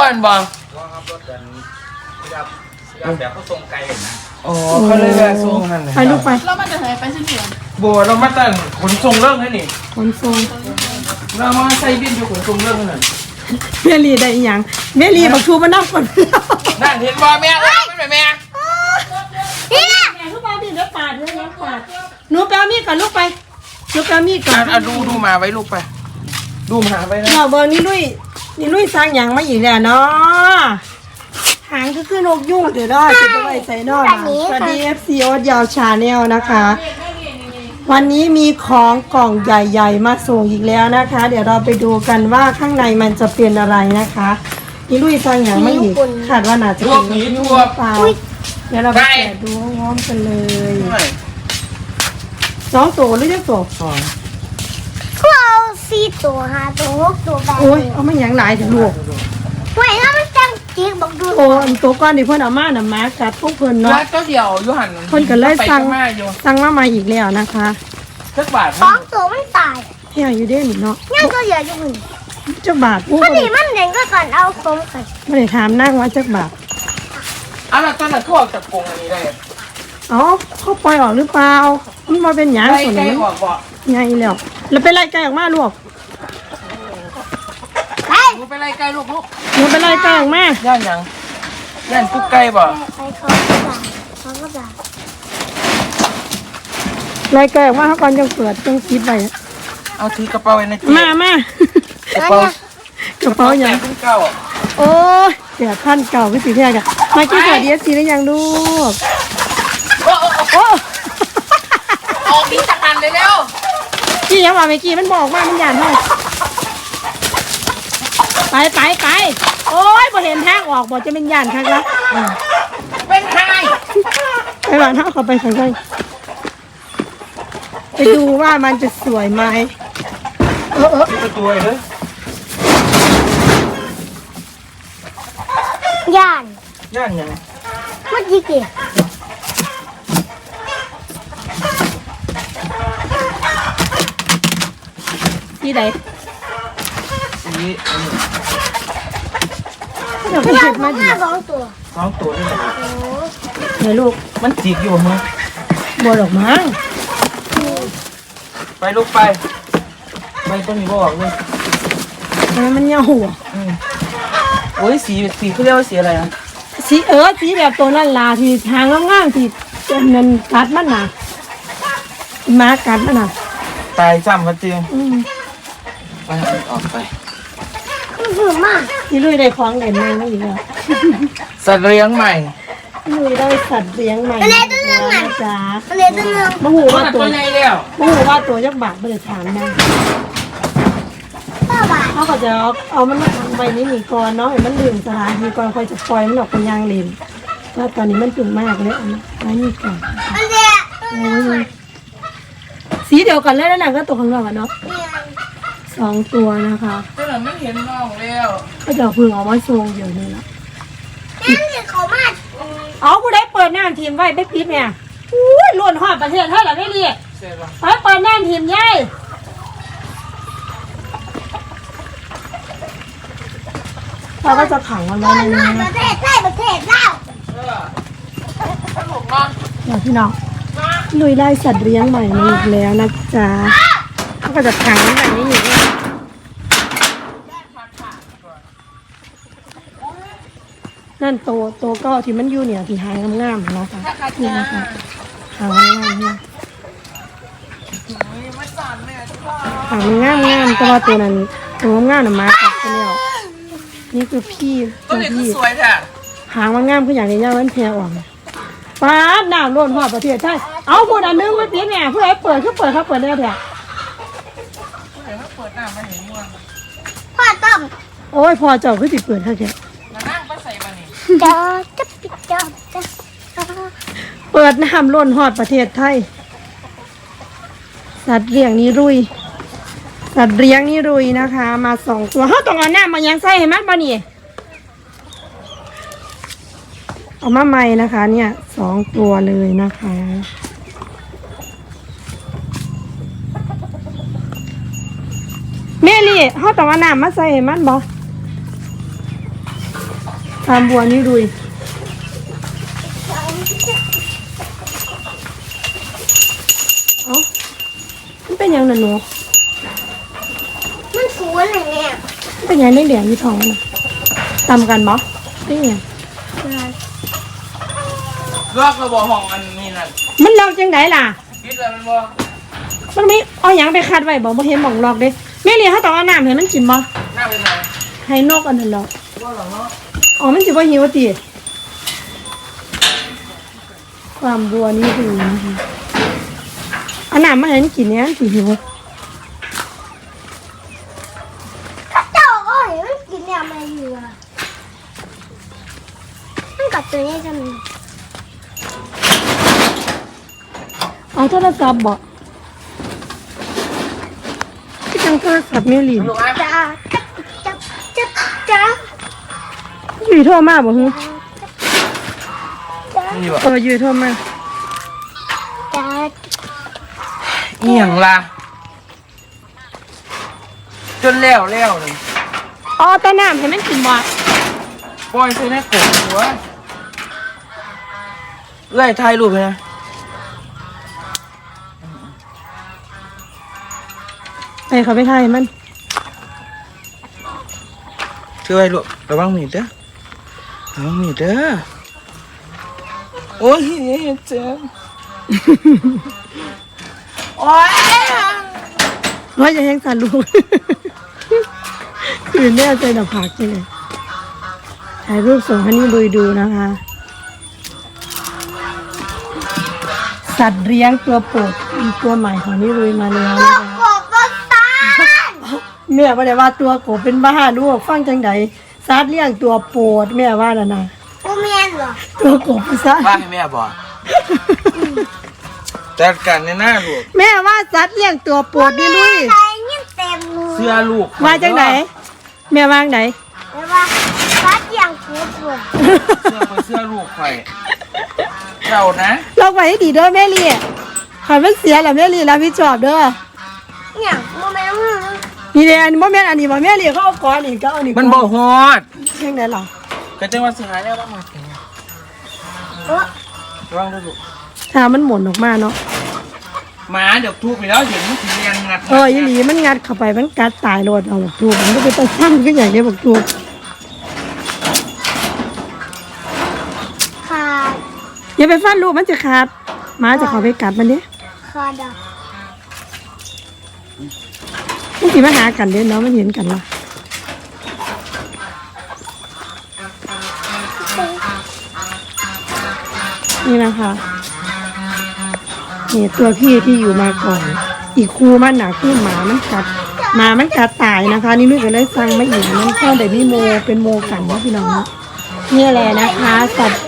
บ่อนบ่ว่าครับรถกันที่รับที่รับแบบเขาส่งไกลเห็นนะอ๋อเขาเลยแวะส่งนั่นเลยไปลูกไปเรามาจะไหนไปสิ้นเดือนบัวเรามาตั้งขนส่งเรื่องให้นี่ขนส่งเรามาใส่บินอยู่ขนส่งเรื่องนั่นแม่ลีได้อีหยังแม่ลีบักชูมานั่งก่อนนั่นเห็นบ่แม่ล่ะไม่แม่นี่แม่ลูกไปดิเดี๋ยวปาดเดี๋ยวยังปาดหนูไปเอามีดก่อนลูกไปหนูไปเอามีดก่ออะนอะดูดูมาไว้ลูกไป ดูมาไว้นะเราเบอร์นี่ลุย นี่ลุยสร้างหยังมาอีกแล้วเนาะหางก็คือนกยุ่งเดี๋ยวได้จะไปไว้ใส่นอกนะสวัสดี FC โอ๊ตยาวชาแนลนะคะ วันนี้มีของกล่องใหญ่ ๆ มาส่งอีกแล้วนะคะ เดี๋ยวเราไปดูกันว่าข้างในมันจะเป็นอะไรนะคะนี่ลุยสร้างหยังมาอีกคาดว่าน่าจะพวเป็กนนนี้กยุ่งทั่วหรือเปล่าเดี๋ยวเราไปแกะดูพร้อมๆกันเลยไม่สองตัวหรือจะตัวสองพวกเอา สี่ตัวห้าตัวหกตัวแปดโอ้ย เอามาหยังหลายถึงลูกไม่ถ้ามันจังจิกบอกดูโอ้อันตัวก้อนที่เพิ่นเอามาน่ะมากัดพวกเพิ่นแล้เนาะวก็เดียวอยู่หันคนก็เลยสั่ง ไปข้ามาอยู่สั่งมาใหม่อีกแล้วนะคะสักบาทสองตัวมันตายแค่อยู่เด้นี่เนาะงั้นก็เหลืออยู่หนึ่งจักบาทอู้พอบ่ดีได้มันเด่นก็ก่อนเอาสมกันบ่ได้ถามนั่งว่าจักบาทอะแล้วตอนนั้นเขาออกจากกรงอันนี้ได้เอ๋อเขาปล่อยออกหรือเปล่า มันมาเป็นหยังไล่ส่วนไก่นี้ออกบ่ ไงแล้วแล้วไปไล่ไก่ออกมาลูกไปลูกไปไล่ไก่ลูกลูกหนูไปไล่ไก่ออกมาย่านหยังย่านปุ๊กไก่บ่ไปเขาก็ได้เขาก็ได้ไล่ไก่ออกมาเขาก่อนจังเปิดจังคิดไว้เอาถือกระเป๋าไว้ในมา มากระเป๋ากระเป๋าหยังแต่เพิ่งเก่าโอ้ยเสียท่านเก่าก็สิแท้กันมากี้สวัสดีเอฟซีได้ยังลูกโอ้โอ้โอ้โอ้ออกดีจากกันเลยเร็ว กี้ยังว่าเมื่อกี้มันบอกมามันหยานให้ไปไปไปโอ้ยพอเห็นทางออกบอกจะเป็นหยานครับละเป็นใครไปหวานห้าเขาไปข้างในไปดูว่ามันจะสวยไหมเออเออประตูเลยย่านย่านหยังเมื่อกี้เกี่ย ที่ไหนสีอันนี้เดี๋ยวไปย่าเก็นบมามาดิสองตัวสองตัวนี่แหละไหนลูกมันจีบอยู่มั้งบัวดอกไม้ไปลูกไป ไปต้นนี้บอกเลยอันนั้นมันเงาหัวอืมโอ้ยสีสีเขาเรียกว่าสีอะไรนะสีเออสีแบบตัวนั่นลาที่ทางง่างๆที่อันนั้นกัดมันน่ะหมากัดมันน่ะตายจำมาเตียงอืม ไปเอาออกไปมันหืมมากนี่ลุยได้ของเด่นมาแล้วอีกแล้วสัตว์เลี้ยงใหม่ลุยได้สัตว์เลี้ยงใหม่นะจ๊ะมันเลยตัวหนึงมะหูตัว่าตัววใหญ่แล้วมะหูว่าตัวยักษ์บาทไม่ได้ถามนะห้าบาทเขาก็จะเอาเอามันมาทำใบนี้หนีก่อนเนาะให้มันดื่มสถานทีก่อนค่อยจะปล่อยมันออกเป็นยางเลนเพราะตอนนี้มันจุ่มมากเลยอันนี้อันนี้ก่อนมันเด็กโอ้ยสีเดียวกันเลยนะหนังก็ตัวข้างนอกอะเนาะ สองตัวนะคะตัวนั้นมันเห็นน้องแล้วก็จะเอาพึ่งเอามาโชว์อยู่นี่ละนั่นคือเขามาเอาผู้ใดเปิดน้ำทีมไว้ไม่ปิดเนี่ยอุ้ยล้วนหอดประเทศเท่าไหร่ไม่เรียกเสร็จแล้วไปเปิดน้ำทีมยัยเราก็จะขังมันไว้ในนี้ปนะระเทศไทยประเทศลาวเออสนุกเนาะเดี๋ยวพี่น้องลุยได้สัตว์เลี้ยงใหม่มาอีกแล้วนะจ๊ะเขาก็จะขังไว้แบบนี้อยู่ด้วย นั่นโตวโตวก็ที่มันอยู่เนี่ยที่หางงามๆนะคะนี่นะคะหางงามๆเนี่ยหางงามงามๆแต่ว่าตัวนั้นตัวงามๆน่ะมากัดไปแล้วนี่คือพี่ตัวตัวนี้คือพี่สวยแท้หางมันงามคืออย่างนี้ย่ามันแพรออกป้าดน้ำล้นหัวประเทศใช่เอาพูดอันนึงไม่ปิดเนี่ยผู้ใดเปิดก็เปิดเขาเปิดได้แท้เดี๋ยวเขาเปิดหน้ามาเห็นม่วงพ่อต้มโอ้ยพอเจ้าคือสิเปิดเขาแค่มานั่งไปใส่มานี่ เจ้าจะปิดจ้าจะเปิดน้ำล้นหอดประเทศไทย สัตว์เลี้ยงนี่รุย สัตว์เลี้ยงนี่รุยนะคะ มาสองตัวเขาต้องเอาน้ำมายังใส่ให้มันบ่นี่เอามาใหม่นะคะ เนี่ยสองตัวเลยนะคะแม่ลี่เขาต้องเอาน้ำมาใส่ให้มันบ่ามบัวนี่รุยเอ้ามันเป็นหยังน่ะหนูมันสวยเลยเนี่ยมันเป็นหยังแดงๆอยู่ท้องมันน่ะตำกันบ่เป็นหยังลอกระบอกห้องอันนี้นั่นมันลอกจังไดล่ะคิดเลยมันบอกมันมีเอาหยังไปคัดไว้บ่บ่เห็นหม่องลอกเด้แม่เลี้ยงเขาต้องเอาน้ำให้มันกินบ่หน้าเป็นไงให้นกอันนั้นหรอกว่าหรอเนาะ อ๋อ มันจะว่าหิวติความบัวนี่คือนะคะอันน้ำมาให้มันกินเนี้ยสิหิวเจ้าก็เห็นมันกินเนี่ยมาอยู่อะมันกับตัวนี้จะมีเอาโทรศัพท์บ่ที่จังโทรศัพท์แม่ลินลูกอะจ้าจ้า ยู่โทรมาบ่ฮึจ้านี่บอกเอออยู่โทรมาจ้าเอียงล่ะ จนแล้วแล้วเลยอ๋อแต่น้ำให้มันกินบ่ปล่อยใส่ในกบหัวเอ้ยถ่ายรูปให้นะไปเขาไปถ่ายให้มันช่วยลูกระ วังมีดเด้อระวังมีดเด้อ โอ้ยเจ็บโอ้ยว่าจะแห้งสันลูก คืนแน่ใจหน้าผากจังเลยถ่ายรูปส่งให้นี่ดูดูนะคะ สัตว์เลี้ยงตัวโปรดอีกตัวใหม่ของนี่ลุยมาแล้วนะคะกบก็ตายแม่ว่าได้ว่าตัวโกบเป็นบ้าลูกฟังจังได สัตว์เลี้ยงตัวโปรดแม่ว่าน่ะนะกูเมียนเหรอตัวโกบซะว่าให้แม่บอกจัดการในหน้าลูกแม่ว่าสัตว์เลี้ยงตัวโปรดนี่ลุยใครเงี้ยเต็มมือเสื้อลูกว่าจังไดแม่วางไหนเรียกว่าฟัดอย่างกูสวยเสื้อไปเสื้อลูกข่อยเจ้านะลอกไว้ให้ดีเด้อแม่ลี่ขันมันเสียแล้วแม่ลี่รับผิดชอบเด้อเนี่ยกูไม่รู้ นี่เด้อันบ่แม่นอันนี้บ่แม่ลี่เขาเอาก้อนนี่ก็เอานี่มันบ่ฮอดจังไดล่ะก็จังว่าสิหายแล้วว่ามาถึงเออระวังด้วยลูกถ้ามันหมุนออกมาเนาะหมาเดี๋ยวทุบไปแล้วเดี๋ยวมันถึงเรียนงัดเอออีหลีมันงัดเข้าไปมันกัดตายโลดเอาบักทูบมันก็ไปต้องซ้ำก็อย่างเดียวบักทูบขาดอย่าไปฟันลูกมันจะขาดหมาจะเข้าไปกัดมันเด้ขาดอะ มันสิมาหากันเด้เนาะมันเห็นกันละนี่นะคะนี่ตัวพี่ที่อยู่มาก่อน อีกครูมันหนาคือหมามันกัดหมามันกัดตายนะคะ นี่ลูกก็เลยสั่งมาอีกมันเข้าแต่นี่โมเป็นโมกันนะพี่น้องนะนี่แหละนะคะสัตว์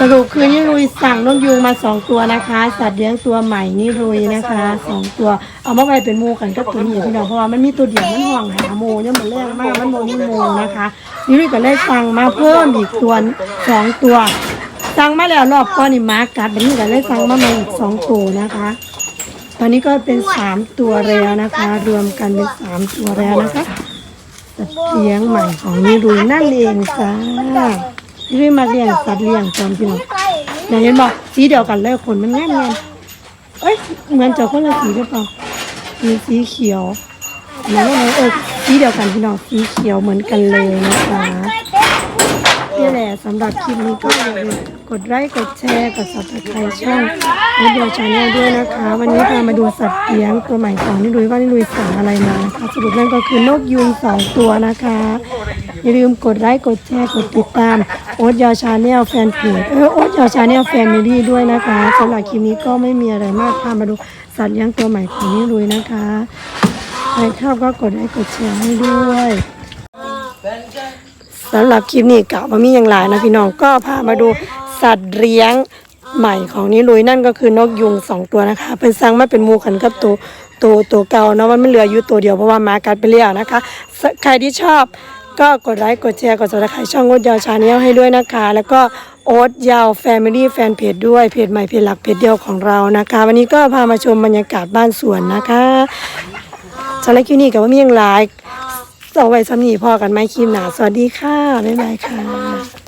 สรุปคือนี่รุยสั่งนกยูงมาสองตัวนะคะ สัตว์เลี้ยงตัวใหม่นี่รุยนะคะสองตัว เอามาไว้เป็นหมูกันกับตัวนี้พี่น้องเพราะว่ามันมีตัวเดียวมันห่วงหาหมูเนี่ยมันแรงมากมันโมนี่โมนะคะ นี่รุยก็เลยสั่งมาเพิ่มอีกตัวสองตัวสั่งมาแล้วรอบก่อนนี่มากัดแบบนี้ก็เลยสั่งมาใหม่อีกสองตัวนะคะ ตอนนี้ก็เป็นสามตัวแล้วนะคะ รวมกันเป็นสามตัวแล้วนะคะสัตว์เลี้ยงใหม่ของนี่รุยนั่นเองจ้า นี่รุยมาเลี้ยงสัตว์เลี้ยงจอมพี่น้องใครไหนเห็นบอกสีเดียวกันเลยขนมันแน่นเงี้ยเอ้ยเหมือนเจะคนละสีหรือเปล่ามีสีเขียวเหมือนอะไรเออสีเดียวกันพี่น้องสีเขียวเหมือนกันเลยนะคะนี่แหละสำหรับคลิปนี้ก็เลย ดไลค์กดแชร์กดซับสไครต์ช่องนิดเดียวชาแนลด้วยนะคะ วันนี้พามาดูสัตว์เลี้ยงตัวใหม่ของนิดุยว่านิดุยสั่งอะไรมานะคะสรุปนั่นก็คือนกยูงสองตัวนะคะ อย่าลืมกดไลค์กดแชร์กดติดตามโอ๊ตยาวชาแนลแฟนเพจเออโอ๊ตยาวชาแนลแฟมิลี่ด้วยนะคะสำหรับคลิปนี้ก็ไม่มีอะไรมากพามาดูสัตว์เลี้ยงตัวใหม่ของนิรุยนะคะใครชอบก็กดไลค์กดแชร์ให้ด้วยสำหรับคลิปนี้กะว่ามีอย่างไรนะพี่น้องก็พามาดู สัตว์เลี้ยงใหม่ของนิรุยนั่นก็คือนกยุงสองตัวนะคะ เป็นสร้างมาเป็นมูขันกับตัวตัวตัวเก่าเนาะมันไม่เหลืออยู่ตัวเดียวเพราะว่ามากัดไปแล้วนะคะ ใครที่ชอบก็กดไลค์กดแชร์กดซับสไครต์ช่องโอ๊ตยาวชาแนลให้ด้วยนะคะ แล้วก็โอ๊ตยาวแฟมิลี่แฟนเพจด้วยเพจใหม่เพจหลักเพจเดียวของเรานะคะ วันนี้ก็พามาชมบรรยากาศบ้านสวนนะคะสำหรับคลิปนี้กับว่ามีอย่างไรเอาไว้สำนีพอกันไหมคลิปหนาสวัสดีค่ะบ๊ายบายค่ะ